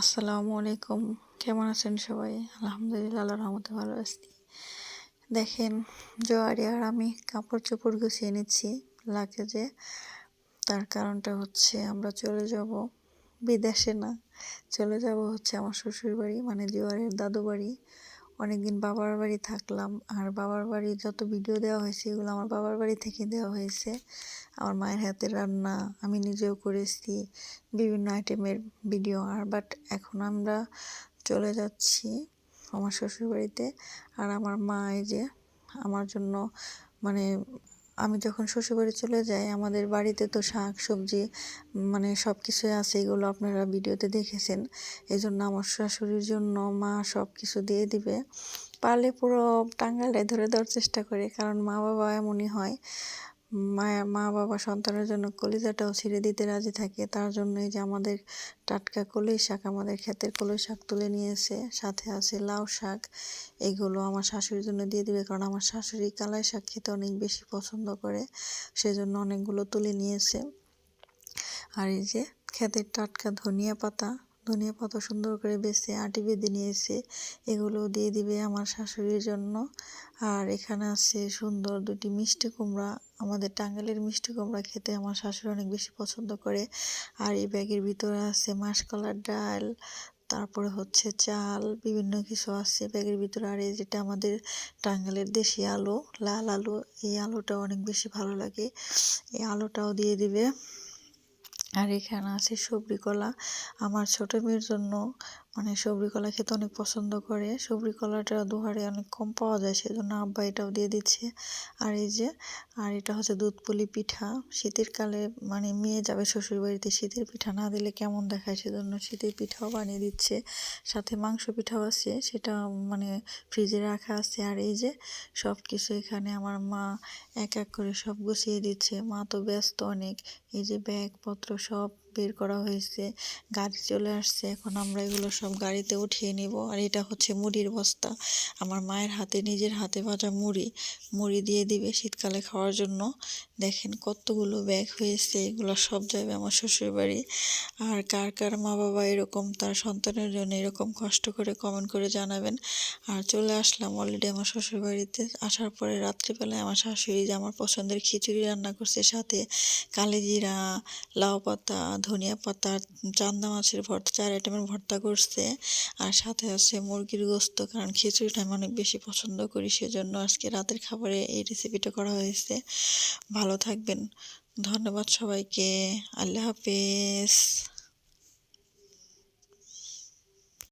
আসসালামু আলাইকুম। কেমন আছেন সবাই? আলহামদুলিল্লাহ আল্লাহ রহমতে ভালো আছি। দেখেন, জোয়ারি আর আমি কাপড় চোপড় গুছিয়ে নিচ্ছি লাগেজে। তার কারণটা হচ্ছে আমরা চলে যাব বিদেশে না। চলে যাব হচ্ছে আমার শ্বশুর বাড়ি মানে জোয়ারের দাদু বাড়ি অনেকদিন বাবার বাড়ি থাকলাম, আর বাবার বাড়ি যত ভিডিও দেওয়া হয়েছে, এগুলো আমার বাবার বাড়ি থেকে দেওয়া হয়েছে। আমার মায়ের হাতের রান্না, আমি নিজেও করেছি বিভিন্ন আইটেমের ভিডিও আর বাট এখন আমরা চলে যাচ্ছি আমার শ্বশুরবাড়িতে, আর আমার মা এই যে আমার জন্য মানে আমি যখন শ্বশুরবাড়ি চলে যাই, আমাদের বাড়িতে তো শাক, সবজি মানে সব কিছুই আছে, এগুলো আপনারা ভিডিওতে দেখেছেন। এই জন্য আমার শাশুড়ির জন্য মা সব কিছু দিয়ে দিবে। পারলে পুরো টাঙ্গালে ধরে দেওয়ার চেষ্টা করে, কারণ মা বাবা এমনই হয়। মায়া মা বাবা সন্তানের জন্য কলিজাটাও ছিঁড়ে দিতে রাজি থাকে। তার জন্যই যে আমাদের টাটকা কলই শাক, আমাদের ক্ষেতের কলই শাক তুলে নিয়েছে সাথে আছে লাউ শাক। এগুলো আমার শাশুড়ির জন্য দিয়ে দিবে, কারণ আমার শাশুড়ি কালাই শাক খেতে অনেক বেশি পছন্দ করে। সেজন্য অনেকগুলো তুলে নিয়েছে আর এই যে ক্ষেতের টাটকা ধনিয়া পাতা ধনিয়া পাতা সুন্দর করে বেছে আটি বেঁধে নিয়েছে। এগুলো দিয়ে দিবে আমার শাশুড়ির জন্য। আর এখানে আছে সুন্দর দুটি মিষ্টি কুমড়া। আমাদের টাঙ্গালের মিষ্টি কুমড়া খেতে আমার শাশুড়ি অনেক বেশি পছন্দ করে। আর এই ব্যাগের ভিতরে আছে মাসকলার ডাল, তারপরে হচ্ছে চাল, বিভিন্ন কিছু আছে ব্যাগের ভিতরে। আর এই যেটা আমাদের টাঙ্গালের দেশি আলু, লাল আলু, এই আলুটা অনেক বেশি ভালো লাগে। এই আলুটাও দিয়ে দিবে। আর এখানে আছে সবরি কলা। আমার ছোটো মেয়ের জন্য মানে সবরি কলা খেতে অনেক পছন্দ করে। সবরি কলাটা দুহারে অনেক কম পাওয়া যায়, সেজন্য আব্বা এটাও দিয়ে দিচ্ছে। আর এই যে, আর এটা হচ্ছে দুধ পুলি পিঠা। শীতের কালে মানে মেয়ে যাবে শ্বশুর বাড়িতে শীতের পিঠা না দিলে কেমন দেখায়? সেজন্য শীতের পিঠাও বানিয়ে দিচ্ছে। সাথে মাংস পিঠাও আছে, সেটা মানে ফ্রিজে রাখা আছে। আর এই যে সব কিছু এখানে আমার মা এক এক করে সব গুছিয়ে দিচ্ছে। মা তো ব্যস্ত অনেক। এই যে ব্যাগপত্র সব বের করা হয়েছে, গাড়ি চলে আসছে, এখন আমরা এগুলো সব গাড়িতে উঠিয়ে নিব। আর এটা হচ্ছে মুড়ির বস্তা। আমার মায়ের হাতে, নিজের হাতে ভাজা মুড়ি। মুড়ি দিয়ে দিবে শীতকালে খাওয়ার জন্য। দেখেন কতগুলো ব্যাগ হয়েছে, এগুলো সব যাবে আমার শ্বশুর বাড়ি আর কার কার মা বাবা এরকম, তার সন্তানের জন্য এরকম কষ্ট করে কমেন্ট করে জানাবেন। আর চলে আসলাম অলরেডি আমার শ্বশুর বাড়িতে আসার পরে রাত্রিবেলায় আমার শাশুড়ি যে আমার পছন্দের খিচুড়ি রান্না করছে, সাথে কালিজিরা, লাউ পাতা ধনিয়া পাতা, চান্দা মাছের ভর্তা, চার আইটেমের ভর্তা করছে। আর সাথে আছে মুরগির গোস্ত, কারণ খিচুড়িটা আমি অনেক বেশি পছন্দ করি, সেজন্য আজকে রাতের খাবারে এই রেসিপিটা করা হয়েছে। ভালো থাকবেন। ধন্যবাদ সবাইকে। আল্লাহ হাফেজ।